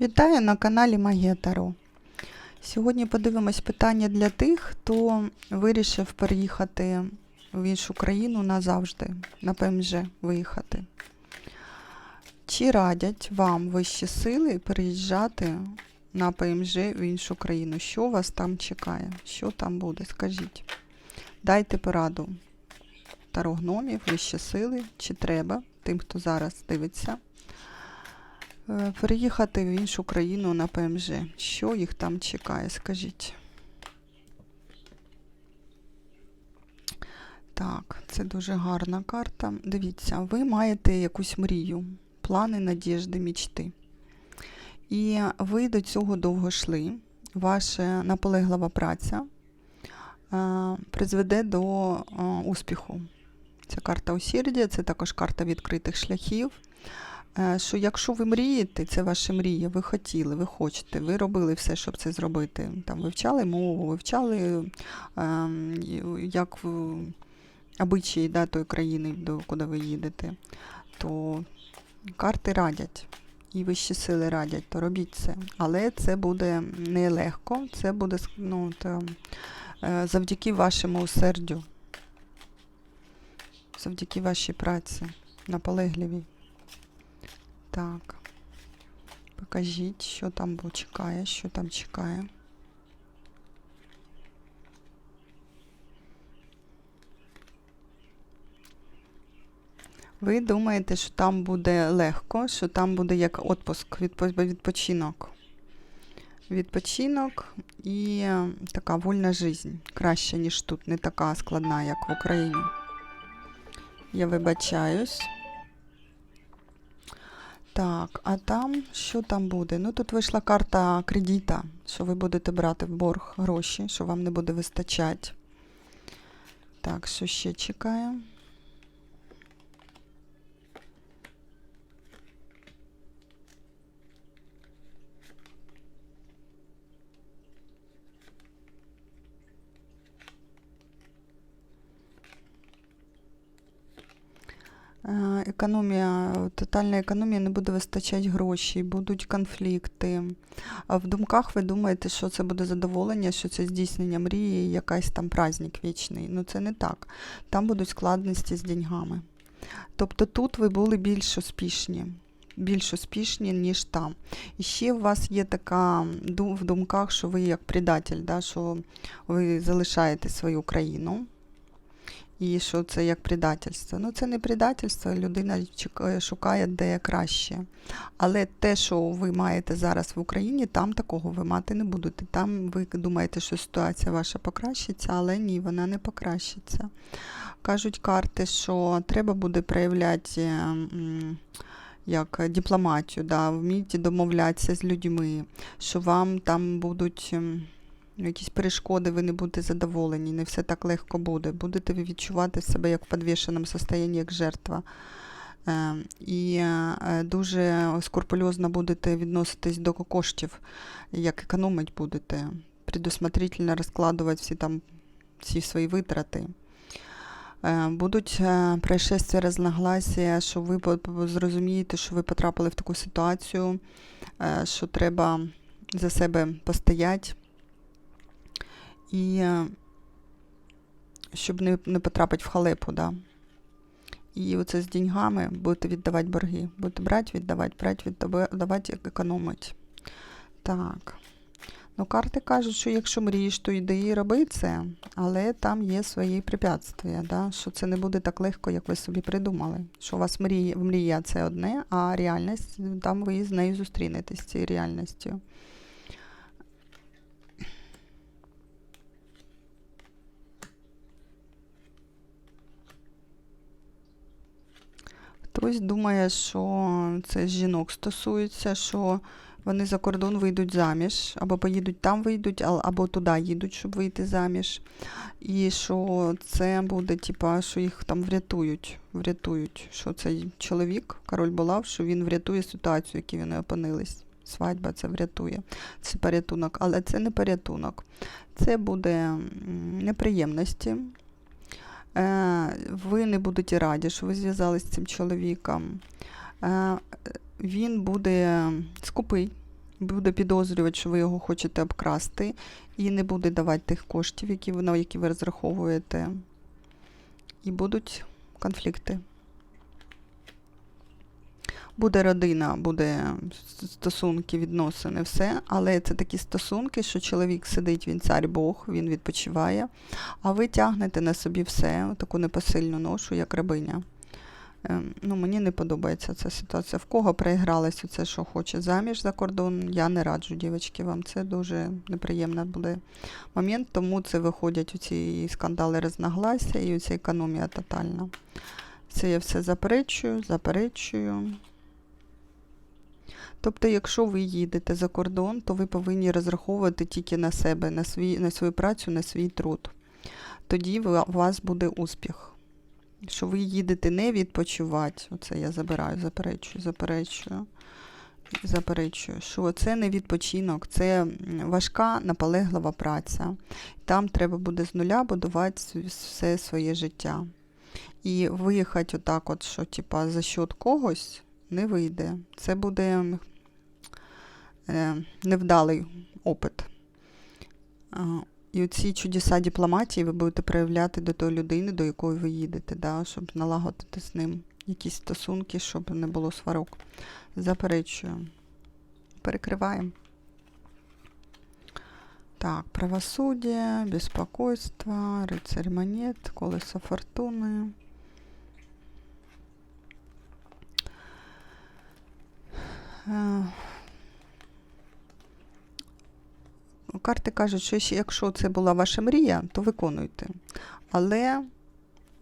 Вітаю на каналі Магія Таро. Сьогодні подивимось питання для тих, хто вирішив переїхати в іншу країну назавжди, на ПМЖ виїхати. Чи радять вам вищі сили переїжджати на ПМЖ в іншу країну? Що вас там чекає? Що там буде? Скажіть. Дайте пораду Таро гномів, вищі сили, чи треба тим, хто зараз дивиться. Е, Переїхати в іншу країну на ПМЖ. Що їх там чекає, скажіть? Так, це дуже гарна карта. Дивіться, ви маєте якусь мрію, плани, надіжди, мічти. І ви до цього довго йшли. Ваша наполеглива праця е, призведе до е, успіху. Це карта усердя, це також карта відкритих шляхів що якщо ви мрієте, це ваша мрія, ви хотіли, ви хочете, ви робили все, щоб це зробити. Там вивчали мову, вивчали е, як обичаї да, тої країни, до куди ви їдете, то карти радять. І вищі сили радять, то робіть це. Але це буде нелегко, це буде ну, то, е, завдяки вашому усердю, завдяки вашій праці, наполегливій. Так. Покажіть, що там чекає, що там чекає. Ви думаєте, що там буде легко, що там буде як відпуск, відпочинок. Відпочинок і така вольна жизнь. Краще, ніж тут, не така складна, як в Україні. Я вибачаюсь. Так, а там що там буде? Ну тут вийшла карта кредита, що ви будете брати в борг гроші, що вам не буде вистачати. Так, що ще чекає? Економія, тотальна економія не буде вистачати грошей, будуть конфлікти. А в думках ви думаєте, що це буде задоволення, що це здійснення мрії, якийсь там праздник вічний. Ну це не так. Там будуть складності з деньгами. Тобто тут ви були більш успішні. Більш успішні, ніж там. І ще у вас є така в думках, що ви як предатель, да, що ви залишаєте свою країну. І що це як предательство. Ну, це не предательство, людина шукає де краще. Але те, що ви маєте зараз в Україні, там такого ви мати не будете. Там ви думаєте, що ситуація ваша покращиться, але ні, вона не покращиться. Кажуть карти, що треба буде проявляти е, як дипломатію, да, вміти домовлятися з людьми, що вам там будуть. Якісь перешкоди, ви не будете задоволені, не все так легко буде. Будете ви відчувати себе як в підвішеному стані, як жертва. Е, І е, дуже скрупульозно будете відноситись до коштів, як економить будете, предусмотрительно розкладувати всі там всі свої витрати. Е, Будуть происшествия, розногласія, що ви зрозумієте, що ви потрапили в таку ситуацію, що треба за себе постояти. І е, щоб не, не потрапити в халепу, да. І оце з деньгами будете віддавати борги. Будете брати, віддавати, брати, віддавати, економити. Так. Ну, карти кажуть, що якщо мрієш, то йди і роби це, але там є свої препятствия, да? що це не буде так легко, як ви собі придумали. Що у вас мрія, мрія це одне, а реальність, там ви з нею зустрінетесь, з цією реальністю. Хтось думає, що це жінок стосується, що вони за кордон вийдуть заміж, або поїдуть там вийдуть, або туди їдуть, щоб вийти заміж. І що це буде, типа, що їх там врятують. Врятують, що цей чоловік, король Булав, що він врятує ситуацію, в якій вони опинились. Свадьба це врятує. Це порятунок, але це не порятунок. Це буде неприємності. Е, ви не будете раді, що ви зв'язалися з цим чоловіком. Е, він буде скупий, буде підозрювати, що ви його хочете обкрасти, і не буде давати тих коштів, які ви, на які ви розраховуєте. І будуть конфлікти. Буде родина, буде стосунки, відносини, все. Але це такі стосунки, що чоловік сидить, він цар Бог, він відпочиває, а ви тягнете на собі все, таку непосильну ношу, як рабиня. Ем, Ну, мені не подобається ця ситуація. В кого проігралось оце, що хоче заміж за кордон, я не раджу, дівчатки, вам це дуже неприємно буде момент, тому це виходять у ці скандали рознаглася і оця економія тотальна. Це я все заперечую, заперечую. Тобто, якщо ви їдете за кордон, то ви повинні розраховувати тільки на себе, на, свій, на свою працю, на свій труд. Тоді у вас буде успіх. Що ви їдете не відпочивати, оце я забираю, заперечую, заперечую, заперечую, що це не відпочинок, це важка, наполеглива праця. Там треба буде з нуля будувати все своє життя. І виїхати отак, от, що типа, за счет когось не вийде. Це буде е, невдалий опит. І ці чудеса дипломатії ви будете проявляти до тої людини, до якої ви їдете, да, щоб налагодити з ним якісь стосунки, щоб не було сварок. Заперечую. Перекриваємо. Так, правосудие, беспокойство, рыцарь монет, колесо фортуни. Карти кажуть, що якщо це була ваша мрія, то виконуйте. Але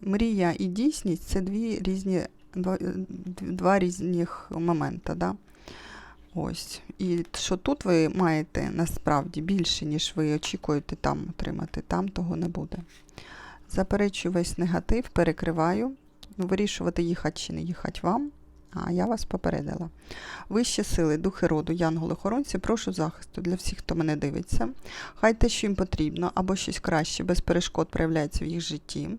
мрія і дійсність це дві різні, два, е, два різних моменти. Да? Ось. І що тут ви маєте насправді більше, ніж ви очікуєте там отримати, там того не буде. Заперечую весь негатив, перекриваю. Ну, Вирішувати їхати чи не їхати вам. А я вас попередила. Вищі сили, духи роду, янголи-хоронці, прошу захисту для всіх, хто мене дивиться. Хай те, що їм потрібно, або щось краще, без перешкод проявляється в їх житті.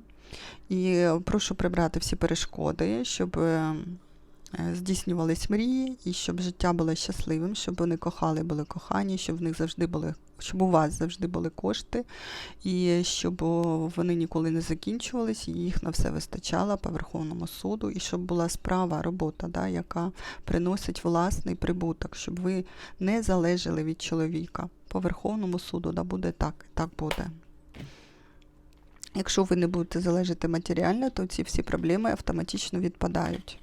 І е, прошу прибрати всі перешкоди, щоб е, здійснювались мрії, і щоб життя було щасливим, щоб вони кохали, були кохані, щоб в них завжди були, щоб у вас завжди були кошти, і щоб вони ніколи не закінчувались, і їх на все вистачало по Верховному суду, і щоб була справа, робота, да, яка приносить власний прибуток, щоб ви не залежали від чоловіка. По Верховному суду да, буде так, так буде. Якщо ви не будете залежати матеріально, то ці всі проблеми автоматично відпадають.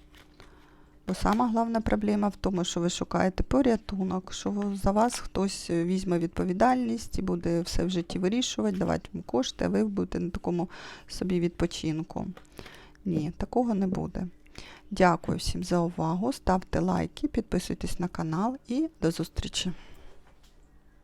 Бо сама головна проблема в тому, що ви шукаєте порятунок, що за вас хтось е, візьме відповідальність і буде все в житті вирішувати, давати вам кошти, а ви будете на такому собі відпочинку. Ні, такого не буде. Дякую всім за увагу. Ставте лайки, підписуйтесь на канал і до зустрічі!